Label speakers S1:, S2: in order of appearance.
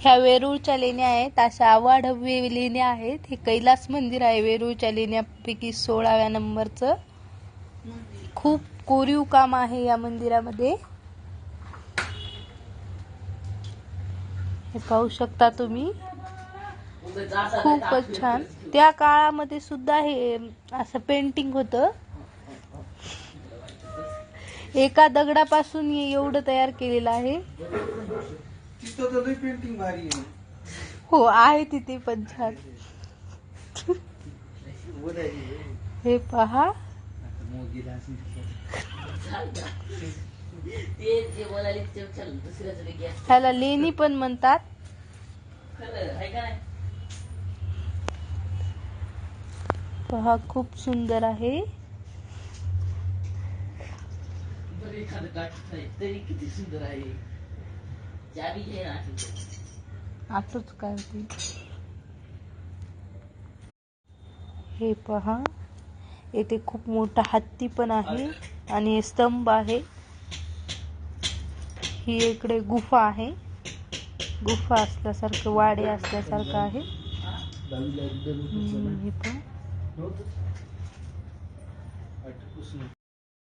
S1: ह्या वेरूळच्या लेण्या आहेत अशा आवाढव्य लेण्या आहेत. हे कैलास मंदिर आहे वेरूळच्या लेण्यापैकी सोळाव्या नंबरचं. खूप कोरीव काम आहे या मंदिरामध्ये. हे पाहू शकता तुम्ही. खूपच छान. त्या काळामध्ये सुद्धा हे असं पेंटिंग होतं. एका दगडापासून एवढं तयार केलेलं आहे.
S2: तिथं तर लई पेंटिंग भारी आहे.
S1: हो आहे तिथे पण छान. हे पहा.
S3: ते जे बोलायले ते चल दुसऱ्याचं बी घ्या
S1: ह्याला लेणी पण म्हणतात.
S3: खरं आहे का नाही
S1: पहा खूप सुंदर आहे.
S3: बरं एखादं तरी किती सुंदर आहे. चाबी घे
S1: आतच काय होती? हे पहा. येथे खूप मोठा हत्ती पण आहे आणि स्तंभ आहे. ही इकडे गुफा आहे. गुफा असल्यासारखं वाडे असल्यासारखं आहे. हम्म, हे पहा.